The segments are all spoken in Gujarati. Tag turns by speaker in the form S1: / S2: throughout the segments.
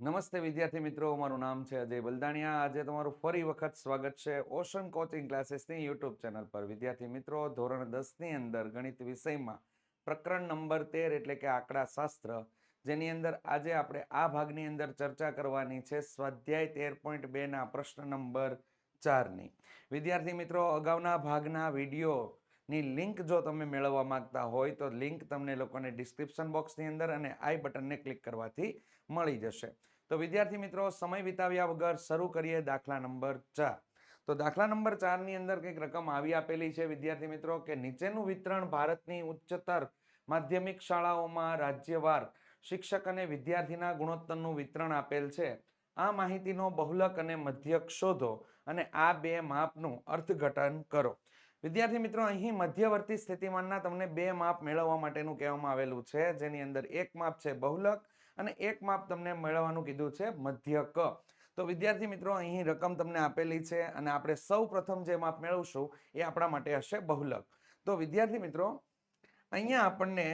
S1: નમસ્તે વિદ્યાર્થી મિત્રો, મારું નામ છે અજય બલદાણિયા. આજે તમારું ફરી વખત સ્વાગત છે ઓશન કોચિંગ ક્લાસીસની યુટ્યુબ ચેનલ પર. વિદ્યાર્થી મિત્રો, ધોરણ દસની અંદર ગણિત વિષયમાં પ્રકરણ નંબર તેર એટલે કે આંકડા શાસ્ત્ર જેની અંદર આજે આપણે આ ભાગની અંદર ચર્ચા કરવાની છે સ્વાધ્યાય તેર પોઈન્ટ બેના પ્રશ્ન નંબર ચારની. વિદ્યાર્થી મિત્રો, અગાઉના ભાગના વિડીયોની લિંક જો તમે મેળવવા માંગતા હોય તો લિંક તમને લોકોને ડિસ્ક્રિપ્શન બોક્સની અંદર અને આઈ બટનને ક્લિક કરવાથી મળી જશે. તો વિદ્યાર્થી મિત્રો, સમય વિતાવ્યા વગર શરૂ કરીએ દાખલા નંબર ચાર. તો દાખલા નંબર ચારની અંદર કંઈક રકમ આવી આપેલી છે વિદ્યાર્થી મિત્રો કે નીચેનું વિતરણ ભારતની ઉચ્ચતર માધ્યમિક શાળાઓમાં રાજ્યવાર શિક્ષક અને વિદ્યાર્થીના ગુણોત્તરનું વિતરણ આપેલ છે. આ માહિતીનો બહુલક અને મધ્યક શોધો અને આ બે માપનું અર્થઘટન કરો. વિદ્યાર્થી મિત્રો, અહીં મધ્યવર્તી સ્થિતિમાનના તમને બે માપ મેળવવા માટેનું કહેવામાં આવેલું છે. જેની અંદર એક માપ છે બહુલક અને એક માપ તમને મેળવવાનું કીધું છે મધ્યક. તો વિદ્યાર્થી મિત્રો, અહીં રકમ તમને આપેલી છે અને આપણે સૌ પ્રથમ જે માપ મેળવશું એ આપણા માટે હશે બહુલક. તો વિદ્યાર્થી મિત્રો, અહીંયા આપણને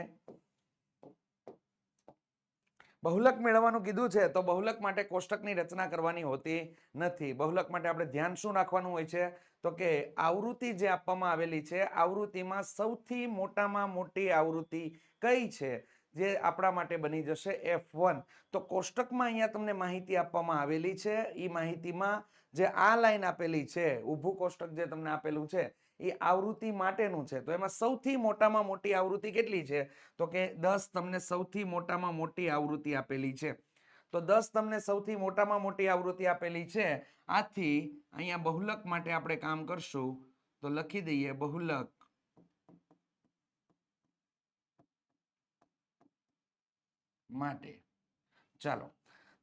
S1: બહુલક મેળવવાનું કીધું છે તો બહુલક માટે કોષ્ટકની રચના કરવાની હોતી નથી. બહુલક માટે આપણે ધ્યાન શું રાખવાનું હોય છે? તો કે આવૃત્તિ જે આપવામાં આવેલી છે, આવૃત્તિમાં સૌથી મોટામાં મોટી આવૃત્તિ કઈ છે? જે આપણા માટે બની જશે એફ વન તો કોષ્ટકમાં અહીંયા તમને માહિતી આપવામાં આવેલી છે. એ માહિતીમાં જે આ લાઈન આપેલી છે, ઊભું કોષ્ટક જે તમને આપેલું છે એ આવૃત્તિ માટેનું છે. તો એમાં સૌથી મોટામાં મોટી આવૃત્તિ કેટલી છે? તો કે દસ તમને સૌથી મોટામાં મોટી આવૃત્તિ આપેલી છે. તો દસ તમને સૌથી મોટામાં મોટી આવૃત્તિ આપેલી છે. આથી અહીંયા બહુલક માટે આપણે કામ કરશું. તો લખી દઈએ બહુલક. માટે. ચાલો,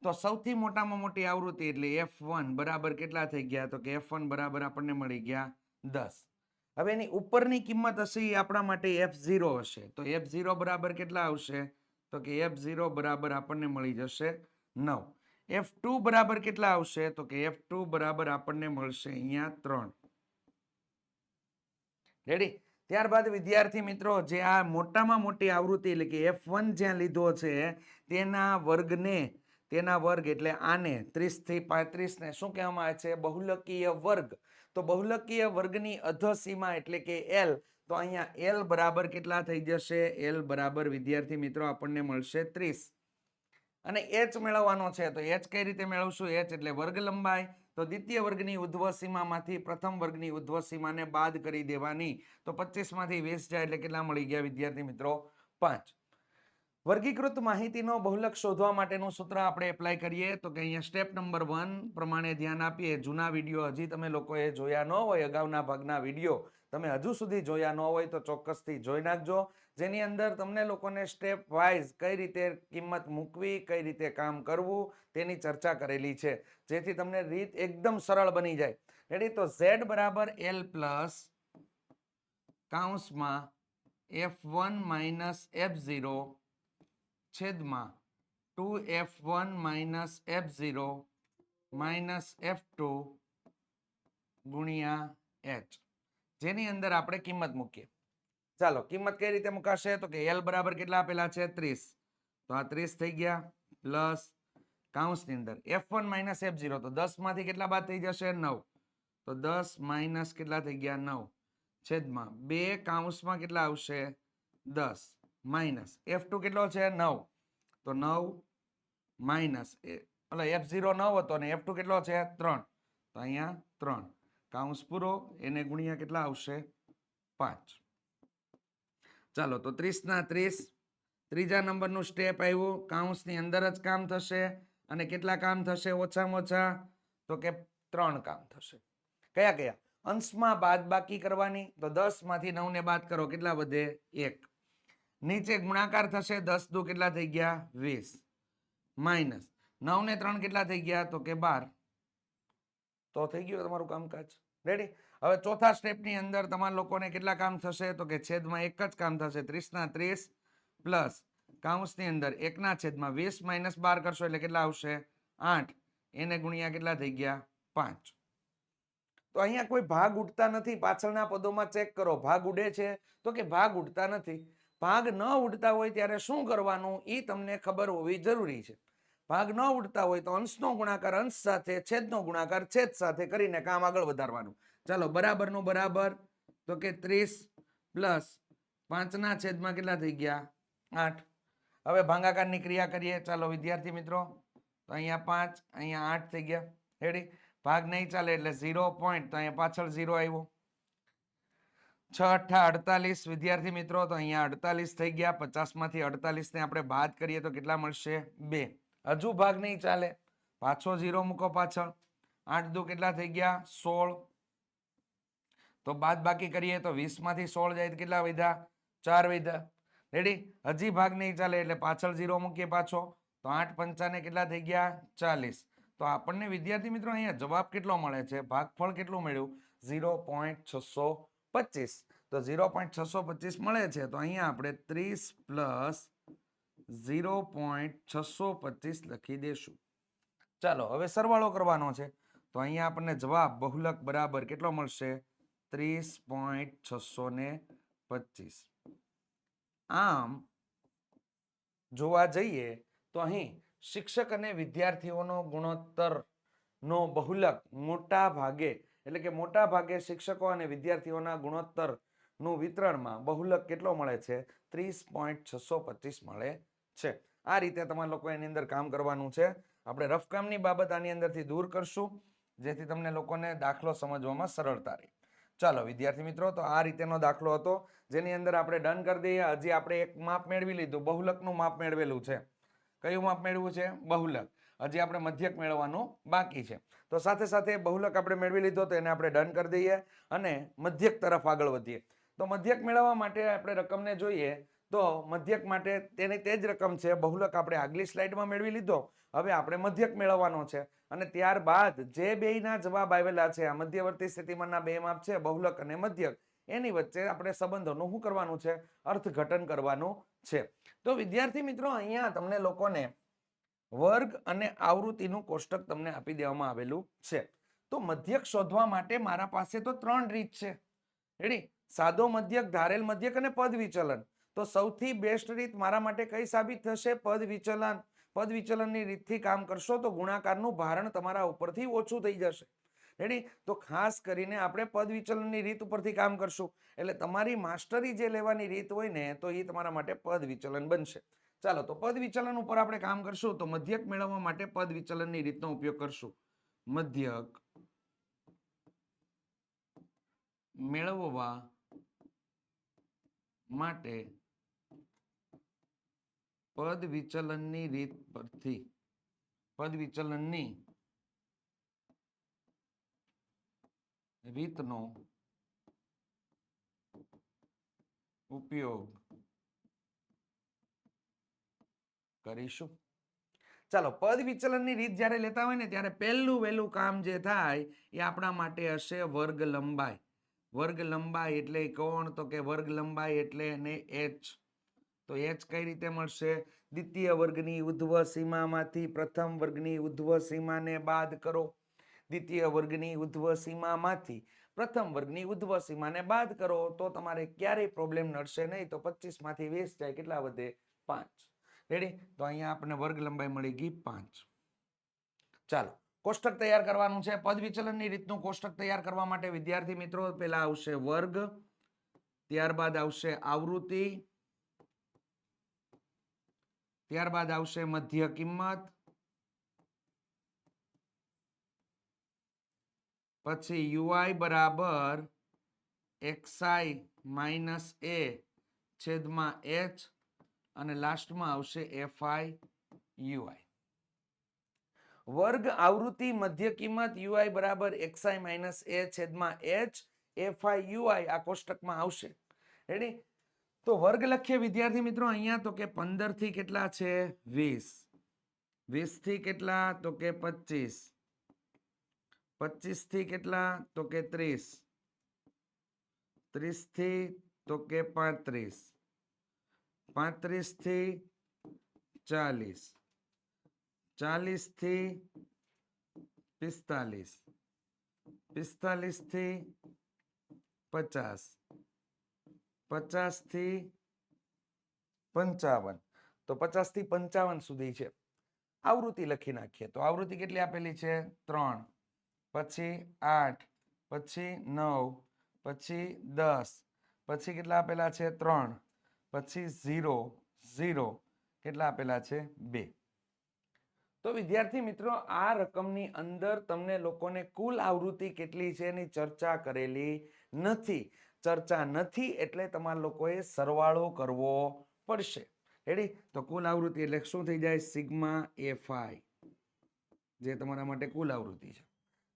S1: તો સૌથી મોટામાં મોટી આવૃત્તિ એટલે એફ વન બરાબર કેટલા થઈ ગયા? તો કે એફ વન બરાબર આપણને મળી ગયા દસ. હવે એની ઉપરની કિંમત હશે એ આપણા માટે એફ ઝીરો હશે. તો એફ ઝીરો બરાબર કેટલા આવશે? તો કે એફ ઝીરો બરાબર આપણને મળી જશે નવ. એફ ટુ બરાબર કેટલા આવશે? તો કે એફ ટુ બરાબર આપણને મળશે અહીંયા ત્રણ. રેડી ત્યારબાદ વિદ્યાર્થી મિત્રો, જે આ મોટામાં મોટી આવૃત્તિ એટલે કે એફ વન જ્યાં લીધો છે, તેના વર્ગને, તેના વર્ગ એટલે આને ત્રીસથી પાંત્રીસને શું કહેવામાં આવે છે? બહુલકીય વર્ગ. તો બહુલકીય વર્ગની અધસીમા એટલે કે એલ તો અહીંયા એલ બરાબર કેટલા થઈ જશે? એલ બરાબર વિદ્યાર્થી મિત્રો આપણને મળશે ત્રીસ. અને એચ મેળવવાનો છે, તો એચ કઈ રીતે મેળવશું? એચ એટલે વર્ગ લંબાઈ. તો દ્વિતીય વર્ગની ઉધ્વ સીમામાંથી પ્રથમ વર્ગની ઉધ્વ સીમાને બાદ કરી દેવાની. તો પચીસમાંથી વીસ જાય એટલે કેટલા મળી ગયા વિદ્યાર્થી મિત્રો? પાંચ. વર્ગીકૃત માહિતીનો બહુલક શોધવા માટેનું સૂત્ર આપણે એપ્લાય કરીએ. તો કે અહીંયા સ્ટેપ નંબર વન પ્રમાણે ધ્યાન આપીએ. જૂના વીડિયો હજી તમે લોકોએ જોયા ન હોય, અગાઉના ભાગના વીડિયો. તમે હજુ સુધી જોયા ન હોય તો ચોક્કસથી જોઈ નાખજો. જેની અંદર તમને લોકોને સ્ટેપ વાઇઝ કઈ રીતે કિંમત મૂકવી, કઈ રીતે કામ કરવું, તેની ચર્ચા કરેલી છે. જેથી તમને રીત એકદમ સરળ બની જાય. રેડી તો ઝેડ બરાબર L plus કાઉન્સમાં F one minus F zero છેદમાં two F one minus F zero minus F two ગુણ્યા એચ જેની અંદર આપણે કિંમત મૂકીએ. ચાલો, કિંમત કઈ રીતે મુકાશે? તો કે એલ બરાબર કેટલા આપેલા છે? ત્રીસ. તો આ ત્રીસ થઈ ગયા, પ્લસ કાઉન્સની અંદર F one minus F zero તો દસમાંથી કેટલા બાદ થઈ જશે? નવ. તો દસ માઇનસ કેટલા થઈ ગયા? નવ. છેદમાં બે કાઉન્સમાં કેટલા આવશે? દસ. માઇનસ એફ ટુ કેટલો છે? નવ. તો નવ માઇનસ એટલે એફ ઝીરો નવ હતો ને એફ ટુ કેટલો છે? ત્રણ. તો અહીંયા ત્રણ. કાઉન્સ પૂરો એને ગુણ્યા કેટલા આવશે? પાંચ. ચાલો, તો ત્રીસના ત્રીસ. ત્રીજા નંબરનું સ્ટેપ આવ્યું. કાઉન્સની અંદર જ કામ થશે. અને કેટલા કામ થશે? ઓછામાં ઓછા, તો કે ત્રણ કામ થશે. કયા કયા? અંશમાં બાદ બાકી કરવાની. તો દસમાંથી નવ ને બાદ કરો. કેટલા વધે? એક. નીચે ગુણાકાર થશે. દસ દુ કેટલા થઈ ગયા? વીસ. માઇનસ નવ ને ત્રણ કેટલા થઈ ગયા? તો કે બાર. તો થઈ ગયું તમારું કામકાજ. રેડી હવે ચોથા સ્ટેપની અંદર તમારા લોકોને કેટલા કામ થશે? તો કે છેદમાં એક જ કામ થશે. ત્રીસના ત્રીસ પ્લસ કાઉન્સની અંદર એકના છેદમાં વીસ માઇનસ બાર કરશો એટલે કેટલા આવશે? આઠ. એને ગુણ્યા કેટલા થઈ ગયા? પાંચ. તો અહીંયા કોઈ ભાગ ઉડતા નથી. પાછળના પદોમાં ચેક કરો. ભાગ ઉડે છે. તો કે ભાગ ઉડતા નથી. ભાગ ન ઉડતા હોય ત્યારે શું કરવાનું? એ તમને ખબર હોવી જરૂરી છે. ભાગ ન ઉડતા હોય તો અંશનો ગુણાકાર, અંશ સાથે, છેદનો ગુણાકાર, છેદ સાથે કરીને કામ આગળ વધારવાનું. ચાલો, બરાબરનું બરાબર. તો કે ત્રીસ પ્લસ પાંચના છેદમાં કેટલા થઈ ગયા? આઠ. હવે ભાંગાકારની ક્રિયા કરીએ. ચાલો, વિદ્યાર્થી મિત્રો, તો અહીંયા પાંચ, અહીંયા આઠ થઈ ગયા. હેડી ભાગ નહીં ચાલે એટલે ઝીરો પોઈન્ટ. તો અહીંયા પાછળ ઝીરો આવ્યો. છ અઠ્ઠા અડતાલીસ. વિદ્યાર્થી મિત્રો, તો અહીંયા અડતાલીસ થઈ ગયા. પચાસમાંથી અડતાલીસને આપણે બાદ કરીએ તો કેટલા મળશે? બે. હજુ ભાગ નહીં ચાલે. પાછો ઝીરો મૂકો પાછળ. આઠ દુ કેટલા થઈ ગયા? સોળ. તો બાદ બાકી કરીએ તો વીસમાંથી સોળ જાય કેટલા વધ્યા ચાર વધ્યા રેડી હજી ભાગ નહીં ચાલે એટલે પાછળ ઝીરો મૂકીએ પાછો. તો આઠ પંચાને કેટલા થઈ ગયા? ચાલીસ. તો આપણને વિદ્યાર્થી મિત્રો અહીંયા જવાબ કેટલો મળે છે? ભાગફળ કેટલું મળ્યું? ઝીરો પોઈન્ટ છસો પચીસ. તો ઝીરો પોઈન્ટ છસો પચીસ મળે છે. તો અહીંયા આપણે ત્રીસ પ્લસ ઝીરો પોઈન્ટ છસો પચીસ લખી દેશું. ચાલો, હવે સરવાળો કરવાનો છે. તો અહીંયા આપણને જવાબ બહુલક બરાબર કેટલો મળશે? ત્રીસ પોઈન્ટ છસો ને પચીસ. આમ જોવા જઈએ તો અહીં શિક્ષક અને વિદ્યાર્થીઓનો ગુણોત્તર નો બહુલક મોટા ભાગે, એટલે કે મોટા ભાગે શિક્ષકો અને વિદ્યાર્થીઓના ગુણોત્તરનું વિતરણમાં બહુલક કેટલો મળે છે? ત્રીસ પોઈન્ટ છસો પચીસ મળે છે. આ રીતે તમારે લોકો એની અંદર કામ કરવાનું છે. આપણે રફકામની બાબત આની અંદરથી દૂર કરશું, જેથી તમને લોકોને દાખલો સમજવામાં સરળતા રહે. ચાલો, વિદ્યાર્થી મિત્રો, તો આ રીતેનો દાખલો હતો, જેની અંદર આપણે ડન કરી દઈએ. હજી આપણે એક માપ મેળવી લીધું. બહુલકનું માપ મેળવેલું છે. કયું માપ મેળવ્યું છે? બહુલક. હજી આપણે મધ્યક મેળવવાનું બાકી છે. તો સાથે સાથે બહુલક આપણે મેળવી લીધો, તો એને આપણે ડન કરી દઈએ અને મધ્યક તરફ આગળ વધીએ. તો મધ્યક મેળવવા માટે આપણે રકમને જોઈએ. તો મધ્યક માટે તેની તે જ રકમ છે. બહુલક આપણે આગલી સ્લાઇડમાં મેળવી લીધો. હવે આપણે મધ્યક મેળવવાનો છે. અને ત્યારબાદ જે બેયના જવાબ આવેલા છે, આ મધ્યવર્તી સ્થિતિમાનના બે માપ છે, બહુલક અને મધ્યક, એની વચ્ચે આપણે સંબંધોનું શું કરવાનું છે? અર્થઘટન કરવાનું છે. તો વિદ્યાર્થી મિત્રો, અહીંયા તમને લોકોને વર્ગ અને આવૃત્તિનું કોષ્ટક તમને આપી દેવામાં આવેલું છે. તો મધ્યક શોધવા માટે મારા પાસે તો ત્રણ રીત છે. રેડી? સાદો મધ્યક, ધારેલ મધ્યક અને પદ વિચલન. તો સૌથી બેસ્ટ રીત મારા માટે કઈ સાબિત થશે? પદ વિચલન. પદ વિચલનની રીતથી કામ કરશો તો ગુણાકારનું ભારણ તમારા ઉપરથી ઓછું થઈ જશે. રેડી તો ખાસ કરીને આપણે પદ વિચલનની રીત ઉપરથી કામ કરશું. એટલે તમારી માસ્ટરી જે લેવાની રીત હોય ને, તો એ તમારા માટે પદ વિચલન બનશે. ચાલો, તો પદ વિચલન ઉપર આપણે કામ કરશું તો મધ્યક મેળવવા માટે પદ વિચલનની રીતનો ઉપયોગ કરશું. મધ્યક મેળવવા માટે પદ વિચલનની રીત પરથી. પદ વિચલનની રીતનો ઉપયોગ કરીશું. ચાલો પદ વિચલનની રીત જ્યારે લેતા હોય ને ત્યારે પહેલું વહેલું કામ જે થાય એ આપણા માટે હશે વર્ગ લંબાઈ. વર્ગ લંબાઈ એટલે કોણ? તો કે વર્ગ લંબાઈ એટલે એને એચ. તો એચ કઈ રીતે મળશે? દ્વિતીય વર્ગની ઉધ્વ સીમામાંથી પ્રથમ વર્ગની ઉધ્વ સીમાને બાદ કરો. દ્વિતીય વર્ગની ઉધ્વ સીમામાંથી પ્રથમ વર્ગની ઉધ્વ સીમાને બાદ કરો. તો તમારે ક્યારેય પ્રોબ્લેમ નડશે નહીં. તો પચીસમાંથી વીસ જાય, કેટલા વધે? પાંચ. રેડી તો અહીંયા આપણને વર્ગ લંબાઈ મળી ગઈ પાંચ. ચાલો, કોષ્ટક તૈયાર કરવાનું છે. પદ વિચલનની રીતનું કોષ્ટક તૈયાર કરવા માટે વિદ્યાર્થી મિત્રો પહેલા આવશે વર્ગ, ત્યારબાદ આવશે આવૃત્તિ ત્યારબાદ આવશે મધ્ય કિંમત. પછી યુઆઈ બરાબર એક્સઆઈ માઇનસ એ છેદમાં એચ અને લાસ્ટમાં આવશે એફઆઈ યુઆઈ. વર્ગ આવૃત્તિ મધ્ય કિંમત યુઆઈ બરાબર એક્સઆઈ માઇનસ એ છેદમાં એચ, એફઆઈ યુઆઈ આ કોષ્ટકમાં આવશે. રેડી તો વર્ગ લખીએ વિદ્યાર્થી મિત્રો અહીંયા તો કે પંદરથી કેટલા છે? વીસ. વીસથી કેટલા? તો કે પચીસ. પચીસથી કેટલા? તો કે ત્રીસ. ત્રીસથી તો કે પાંત્રીસ. પાંત્રીસથી ચાલીસ. ચાલીસથી પિસ્તાલીસ. પિસ્તાલીસથી પચાસ. પચાસથી પંચાવન. તો પચાસથી પંચાવન સુધી છે. આવૃત્તિ લખી નાખીએ તો આવૃત્તિ કેટલી આપેલી છે? ત્રણ. પછી આઠ. પછી નવ. પછી દસ. પછી કેટલા આપેલા છે? ત્રણ. પછી ઝીરો. ઝીરો. કેટલા આપેલા છે? બે. તો વિદ્યાર્થી મિત્રો, આ રકમની અંદર તમને લોકોને કુલ આવૃત્તિ કેટલી છે એની ચર્ચા કરેલી નથી. ચર્ચા નથી એટલે તમારા લોકોએ સરવાળો કરવો પડશે. રેડી તો કુલ આવૃત્તિ એટલે શું થઈ જાય? સિગ્મા એફ જે તમારા માટે કુલ આવૃત્તિ છે.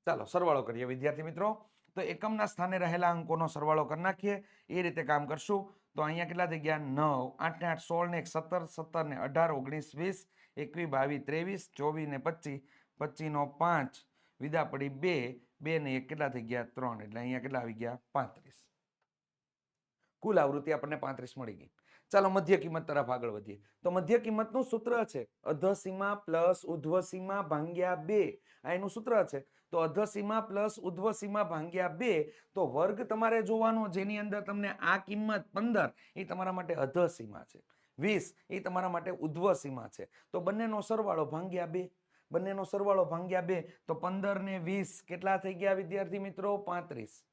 S1: ચાલો, સરવાળો કરીએ વિદ્યાર્થી મિત્રો. તો એકમના સ્થાને રહેલા અંકોનો સરવાળો કરી નાખીએ. એ રીતે કામ કરશું. તો અહીંયા કેટલા થઈ ગયા? નવ, આઠ ને આઠ, સોળ ને એક, સત્તર સત્તર ને અઢાર, ઓગણીસ, વીસ, એકવીસ, બાવીસ, ત્રેવીસ, ચોવીસ ને પચીસ પચીસનો પાંચ વિદા પડી બે બે ને એક કેટલા થઈ ગયા? ત્રણ, એટલે અહીંયા કેટલા આવી ગયા? પાંત્રીસ. કુલ આવૃત્તિ આપણને પાંત્રીસ મળી ગઈ. ચાલો મધ્ય કિંમત તરફ આગળ વધીએ. તો મધ્ય કિંમતનું સૂત્ર છે અધસીમા પ્લસ ઉધ્વસીમા ભાંગ્યા બે. આ એનું સૂત્ર છે. તો અધસીમા પ્લસ ઉધ્વસીમા ભાંગ્યા બે, તો વર્ગ તમારે જોવાનો, જેની અંદર તમને આ કિંમત પંદર, એ તમારા માટે અધસીમા છે. વીસ, એ તમારા માટે ઉધ્વસીમા છે. તો બંનેનો સરવાળો ભાંગ્યા બે. બંનેનો સરવાળો ભાંગ્યા બે, તો પંદર ને વીસ કેટલા થઈ ગયા વિદ્યાર્થી મિત્રો? પાંત્રીસ.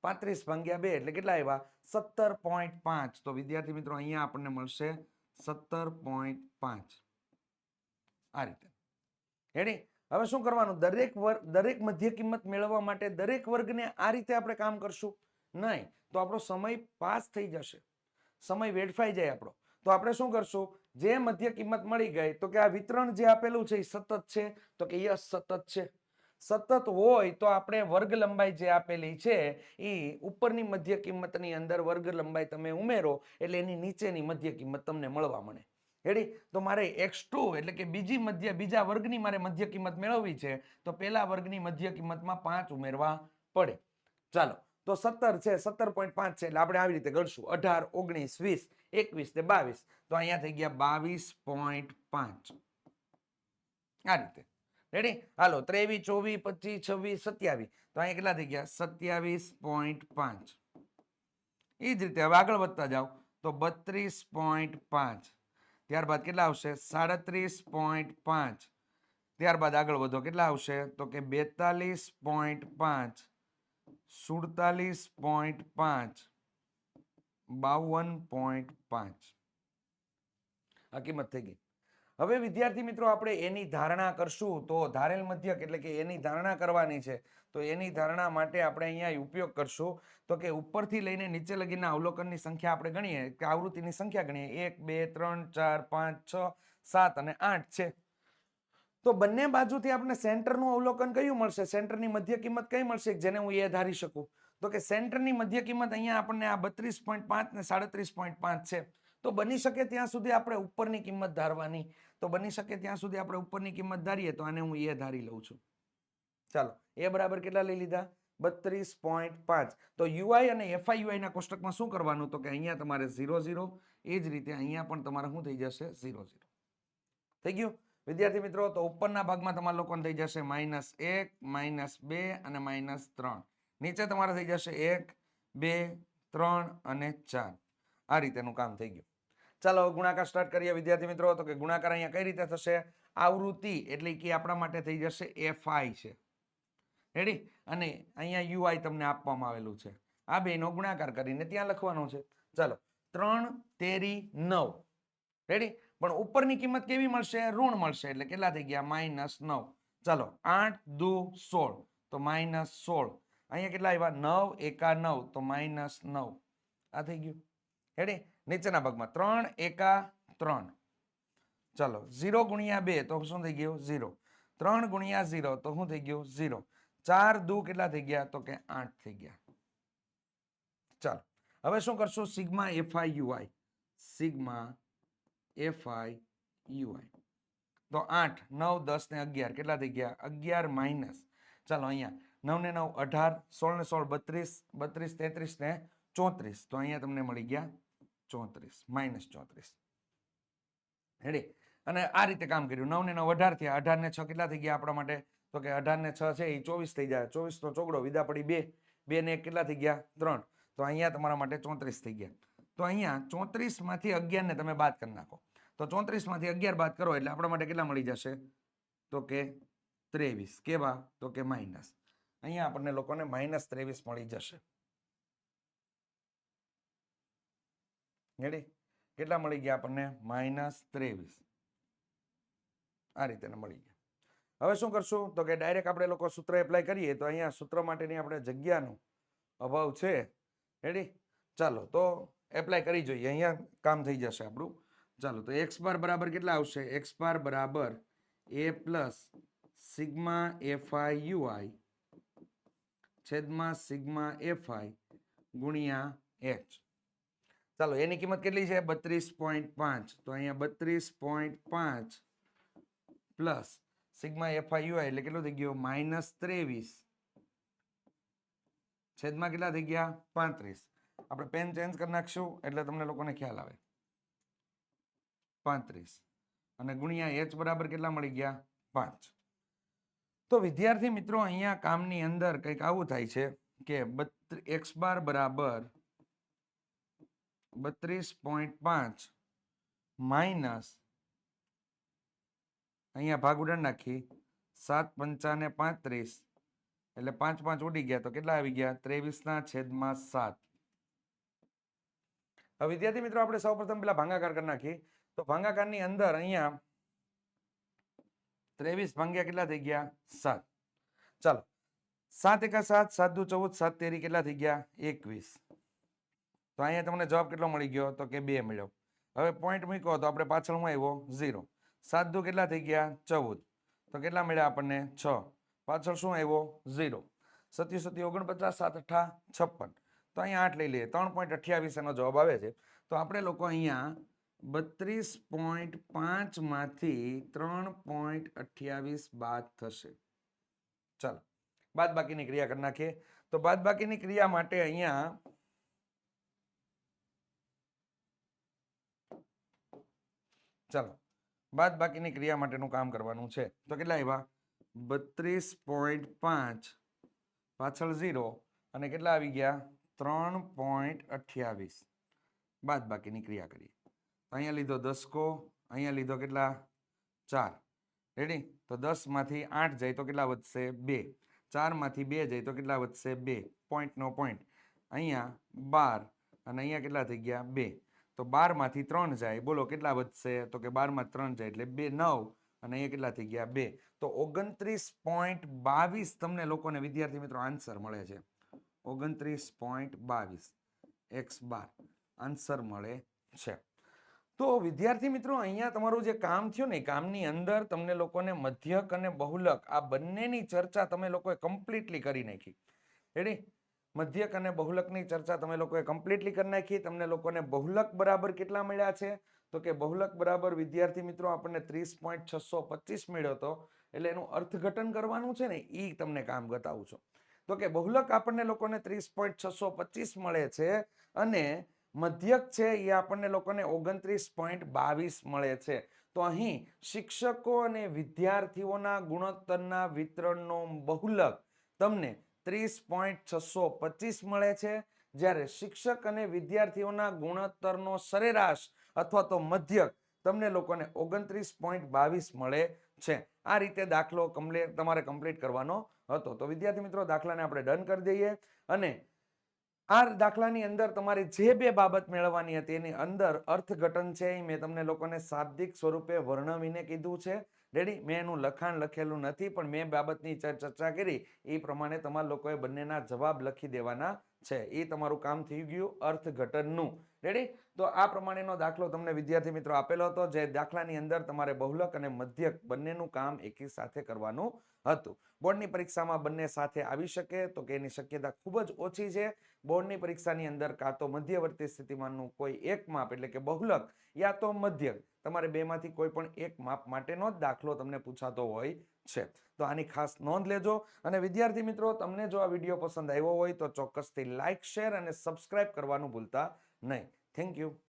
S1: પાંત્રીસ ભાંગ્યા બે એટલે કેટલા આવ્યા? સત્તર પોઈન્ટ પાંચ. તો વિદ્યાર્થી મિત્રો, અહીંયા આપણને મળશે સત્તર પોઈન્ટ પાંચ. આ રીતે. રેડી હવે શું કરવાનું? દરેક વર્ગ દરેક મધ્ય કિંમત મેળવવા માટે દરેક વર્ગને આ રીતે આપણે કામ કરશું? નહીં. તો આપણો સમય પાસ થઈ જશે. સમય વેડફાઈ જાય આપણો. તો આપણે શું કરશું? જે મધ્ય કિંમત મળી ગઈ, તો કે આ વિતરણ જે આપેલું છે, એ સતત છે? તો કે યસ, સતત છે. સતત હોય તો આપણે વર્ગ લંબાઈ જે આપેલી છે, એ ઉપરની મધ્ય કિંમતની અંદર વર્ગ લંબાઈ તમે ઉમેરો, એટલે એની નીચેની મધ્ય કિંમત તમને મળવા મળે. રેડી તો મારે એક્સ ટુ એટલે કે બીજી મધ્ય, બીજા વર્ગની મારે મધ્ય કિંમત મેળવવી છે, તો પેલા વર્ગની મધ્ય કિંમતમાં પાંચ ઉમેરવા પડે. ચાલો, તો સત્તર છે, સત્તર પોઈન્ટ પાંચ છે, એટલે આપણે આવી રીતે ગણશું. અઢાર, ઓગણીસ, વીસ, એકવીસ ને બાવીસ. તો અહીંયા થઈ ગયા બાવીસ પોઈન્ટ પાંચ. આ રીતે. રેડી હાલો, ત્રેવીસ, ચોવીસ, પચીસ, છવ્વીસ, સત્યાવીસ. તો અહીંયા કેટલા થઈ ગયા? સત્યાવીસ પોઈન્ટ પાંચ. એ જ રીતે, હવે આગળ વધતા જાઓ. તો બત્રીસ પોઈન્ટ પાંચ. ત્યારબાદ કેટલા આવશે? સાડત્રીસ પોઈન્ટ પાંચ. ત્યારબાદ આગળ વધો. કેટલા આવશે? તો કે બેતાલીસ પોઈન્ટ પાંચ. સુડતાલીસ પોઈન્ટ પાંચ. બાવન પોઈન્ટ પાંચ. આ કિંમત થઈ ગઈ. હવે વિદ્યાર્થી મિત્રો, આપણે એની ધારણા કરશું તો ધારેલ મધ્યક એટલે કે એની ધારણા કરવાની છે, તો એની ધારણા માટે આપણે અહીંયા ઉપયોગ કરશું. તો કે ઉપરથી લઈને નીચે લગીના અવલોકનની સંખ્યા આપણે ગણીએ, કે આવૃત્તિની સંખ્યા ગણીએ. એક, બે, ત્રણ, ચાર, પાંચ, છ, સાત અને આઠ છે. તો બંને બાજુથી આપણે સેન્ટરનું અવલોકન કયું મળશે? સેન્ટરની મધ્ય કિંમત કઈ મળશે? જેને હું એ ધારી શકું. તો કે સેન્ટરની મધ્ય કિંમત અહીંયા આપણને આ બત્રીસ પોઈન્ટ પાંચ ને સાડત્રીસ પોઈન્ટ પાંચ છે. તો બની શકે ત્યાં સુધી આપણે ઉપરની કિંમત ધારવાની. તો બની શકે ત્યાં સુધી આપણે ઉપરની કિંમત ધારીએ તો આને હું એ ધારી લઉં છું. ચાલો, એ બરાબર કેટલા લઈ લીધા? બત્રીસ પોઈન્ટ પાંચ. તો યુઆઈ અને એફઆઈ યુઆઈના કોષ્ટકમાં શું કરવાનું? તો કે અહીંયા તમારે ઝીરો ઝીરો, એ જ રીતે અહીંયા પણ તમારે શું થઈ જશે? Zero zero. થઈ ગયું? વિદ્યાર્થી મિત્રો, તો ઉપરના ભાગમાં તમારા લોકોને થઈ જશે માઇનસ એક, માઇનસ બે અને માઇનસ ત્રણ. નીચે તમારે થઈ જશે એક, બે, ત્રણ અને ચાર. આ રીતેનું કામ થઈ ગયું. ચાલો ગુણાકાર સ્ટાર્ટ કરીએ. વિદ્યાર્થી મિત્રો, તો કે ગુણાકાર અહીંયા કઈ રીતે થશે? આવૃત્તિ એટલે કે આપણા માટે થઈ જશે એફઆઈ છે. રેડી અને અહીંયા યુઆઈ તમને આપવામાં આવેલું છે. આ બેનો ગુણાકાર કરીને ત્યાં લખવાનો છે. ચાલો, ત્રણ, તેરી, નવ. રેડી પણ ઉપરની કિંમત કેવી મળશે? ઋણ મળશે. એટલે કેટલા થઈ ગયા? માઇનસ નવ. ચાલો, આઠ, દુ, સોળ. તો માઇનસ સોળ. અહીંયા કેટલા આવ્યા? નવ, એકા નવ. તો માઇનસ નવ. આ થઈ ગયું. રેડી નીચેના ભાગમાં. ત્રણ એકા ત્રણ. ચાલો, ઝીરો ગુણ્યા બે, તો શું થઈ ગયું? ઝીરો. ત્રણ ગુણ્યા ઝીરો, તો શું થઈ ગયું? ઝીરો. ચાર દુ કેટલા થઈ ગયા? તો કે આઠ થઈ ગયા. ચાલો, હવે શું કરશું? Sigma FI UI sigma FI UI તો આઠ, નવ, દસ ને અગિયાર. કેટલા થઈ ગયા? અગિયાર માઇનસ. ચાલો, અહીંયા નવ ને નવ અઢાર સોળ ને સોળ બત્રીસ બત્રીસ તેત્રીસ ને ચોત્રીસ. તો અહીંયા તમને મળી ગયા ચોત્રીસ, માઇનસ ચોત્રીસ. રેડી અને આ રીતે કામ કર્યું. નવ ને નવ અઢાર થયા. અઢાર ને છ કેટલા થઈ ગયા આપણા માટે? તો કે અઢાર ને છ છે એ ચોવીસ થઈ જાય. ચોવીસ તો ચોગડો વિદા પડી બે. બે ને એક કેટલા થઈ ગયા? ત્રણ. તો અહીંયા તમારા માટે ચોત્રીસ થઈ ગયા. તો અહીંયા ચોત્રીસમાંથી અગિયાર ને તમે બાદ કરી નાખો. તો ચોત્રીસમાંથી અગિયાર બાદ કરો એટલે આપણા માટે કેટલા મળી જશે? તો કે ત્રેવીસ. કેવા? તો કે માઇનસ. અહીંયા આપણને લોકોને માઇનસ ત્રેવીસ મળી જશે. રેડી કેટલા મળી ગયા આપણને? માઇનસ ત્રેવીસ. આ રીતે મળી ગયા. હવે શું કરશું? તો કે ડાયરેક્ટ આપણે લોકો સૂત્ર એપ્લાય કરીએ, તો અહીંયા સૂત્ર માટેની આપણે જગ્યાનો અભાવ છે. રેડી ચાલો, તો એપ્લાય કરી જોઈએ. અહીંયા કામ થઈ જશે આપણું. ચાલો, તો એક્સ બાર બરાબર કેટલા આવશે? એક્સ બાર બરાબર A plus sigma FI UI છેદમાં સિગ્મા એફઆઈ ગુણ્યા એચ ચાલો, એની કિંમત કેટલી છે? બત્રીસ પોઈન્ટ પાંચ. તો અહીંયા બત્રીસ પોઈન્ટ પાંચ પ્લસ સિગ્મા એફઆઈ યુઆઈ એટલે કેટલું થઈ ગયું? માઇનસ ત્રેવીસ. છેદમાં કેટલા થઈ ગયા? પાંત્રીસ. આપણે પેન ચેન્જ કરી નાખશું એટલે તમને લોકોને ખ્યાલ આવે. પાંત્રીસ. અને ગુણ્યા એચ બરાબર કેટલા મળી ગયા? પાંચ. તો વિદ્યાર્થી મિત્રો, અહીંયા કામની અંદર કંઈક આવું થાય છે કે બત્રી, એક્સ બાર બરાબર બત્રીસ પોઈન્ટ પાંચ માઇનસ અહીંયા ભાગ ઉડાડ નાખી, સાત પંચાને પાંત્રીસ. એટલે પાંચ પાંચ ઉડી ગયા, તો કેટલા આવી ગયા? ત્રેવીસના છેદમાં સાત. હવે વિદ્યાર્થી મિત્રો, આપણે સૌપ્રથમ પેલા ભાંગાકાર કરી નાખી તો ભાંગાકારની અંદર અહીંયા ત્રેવીસ ભાંગ્યા કેટલા થઈ ગયા? સાત. ચાલો, સાત એકા સાત સાત દુ ચૌદ, સાત તેરી કેટલા થઈ ગયા? એકવીસ. તો અહીંયા તમને જવાબ કેટલો મળી ગયો? તો કે બે મળ્યો. હવે પોઈન્ટ મૂક્યો તો આપણે પાછળમાં આવ્યો ઝીરો સાત દુ કેટલા થઈ ગયા? ચૌદ. તો કેટલા મળ્યા આપણને? છ. પાછળ શું આવ્યો? ઝીરો સત્યુ સત્યુ ઓગણપચાસ, સાત અઠા, છપ્પન. તો અહીંયા આઠ લઈ લઈએ. ત્રણ પોઈન્ટ અઠ્યાવીસ એનો જવાબ આવે છે. તો આપણે લોકો અહીંયા બત્રીસ પોઈન્ટ પાંચમાંથી ત્રણ પોઈન્ટ અઠ્યાવીસ બાદ થશે. ચાલો. બાદ બાકીની ક્રિયા કરી નાખીએ. તો બાદ બાકીની ક્રિયા માટે અહીંયા ચાલો બાદ બાકીની ક્રિયા માટેનું કામ કરવાનું છે. તો કેટલા આવ્યા? બત્રીસ પોઈન્ટ પાંચ, પાછળ ઝીરો, અને કેટલા આવી ગયા? ત્રણ પોઈન્ટ અઠ્યાવીસ. બાદ બાકીની ક્રિયા કરીએ. અહીંયા લીધો દસકો અહીંયા લીધો કેટલા? ચાર. રેડી તો દસમાંથી આઠ જાય તો કેટલા વધશે? બે. ચારમાંથી બે જાય તો કેટલા વધશે? બે. પોઈન્ટનો પોઈન્ટ અહીંયા બાર, અને અહીંયા કેટલા થઈ ગયા? બે. તો બારમાંથી ત્રણ જાય. બોલો કેટલા વધશે? તો કે બારમાં ત્રણ જાય એટલે બે, નવ અને અહીંયા કેટલા થઈ ગયા? બે. તો ઓગણત્રીસ પોઈન્ટ બાવીસ તમને લોકોને વિદ્યાર્થી મિત્રો આન્સર મળે છે. ઓગણત્રીસ પોઈન્ટ બાવીસ. X bar. આન્સર મળે છે. તો વિદ્યાર્થી મિત્રો, અહીંયા તમારું જે કામ થયું ને કામની અંદર તમને લોકોને મધ્યક અને બહુલક આ બંનેની ચર્ચા તમે લોકોએ કમ્પ્લીટલી કરી નાખી. રેડી મધ્યક અને બહુલકની ચર્ચા તમે લોકોએ કમ્પ્લીટલી કરી નાખી. તમને લોકોને બહુલક બરાબર કેટલા મળ્યા છે? તો કે બહુલક બરાબર, વિદ્યાર્થી મિત્રો, આપણને ત્રીસ પોઈન્ટ છસો પચીસ મળ્યો હતો એટલે એનું અર્થઘટન કરવાનું છે ને એ તમને કામ બતાવું છું. તો કે બહુલક આપણને લોકોને ત્રીસ પોઈન્ટ છસો પચીસ મળે છે અને મધ્યક છે એ આપણને લોકોને ઓગણત્રીસ પોઈન્ટ બાવીસ મળે છે. તો અહીં શિક્ષકો અને વિદ્યાર્થીઓના ગુણોત્તરના વિતરણનો બહુલક તમને ત્રીસ પોઈન્ટ છસો પચીસ મળે છે. જ્યારે શિક્ષક અને વિદ્યાર્થીઓના ગુણોત્તરનો સરેરાશ અથવા તો મધ્યક તમને લોકોને ઓગણત્રીસ પોઈન્ટ બાવીસ મળે છે. આ રીતે દાખલો કમ્પ્લીટ તમારે કમ્પ્લીટ કરવાનો હતો. તો વિદ્યાર્થી મિત્રો, દાખલાને આપણે ડન કરી દઈએ અને આ દાખલાની અંદર તમારે જે બે બાબત મેળવવાની હતી, એની અંદર અર્થઘટન છે એ મેં તમને લોકોને શાબ્દિક સ્વરૂપે વર્ણવીને કીધું છે. રેડી મેં એનું લખાણ લખેલું નથી, પણ મેં બાબતની ચર્ચા કરી. એ પ્રમાણે તમારા લોકોએ બંનેના જવાબ લખી દેવાના છે, એ તમારું કામ થઈ ગયું અર્થઘટનનું. રેડી તો આ પ્રમાણેનો દાખલો તમને વિદ્યાર્થી મિત્રો આપેલો હતો, જે દાખલાની અંદર તમારે બહુલક અને મધ્યક બંનેનું કામ એકી સાથે કરવાનું હતું. બોર્ડની પરીક્ષામાં બંને સાથે આવી શકે તો કે એની શક્યતા ખૂબ જ ઓછી છે. બોર્ડની પરીક્ષાની અંદર કાં તો મધ્યવર્તી સ્થિતિમાનનું કોઈ એક માપ એટલે કે બહુલક યા તો મધ્યક. તમારે બેમાંથી કોઈ પણ એક માપ માટેનો જ દાખલો તમને પૂછાતો હોય છે. તો આની ખાસ નોંધ લેજો. અને વિદ્યાર્થી મિત્રો, તમને જો આ વીડિયો પસંદ આવ્યો હોય તો ચોક્કસથી લાઇક શેર અને સબસ્ક્રાઇબ કરવાનું ભૂલતા નહીં. Thank you.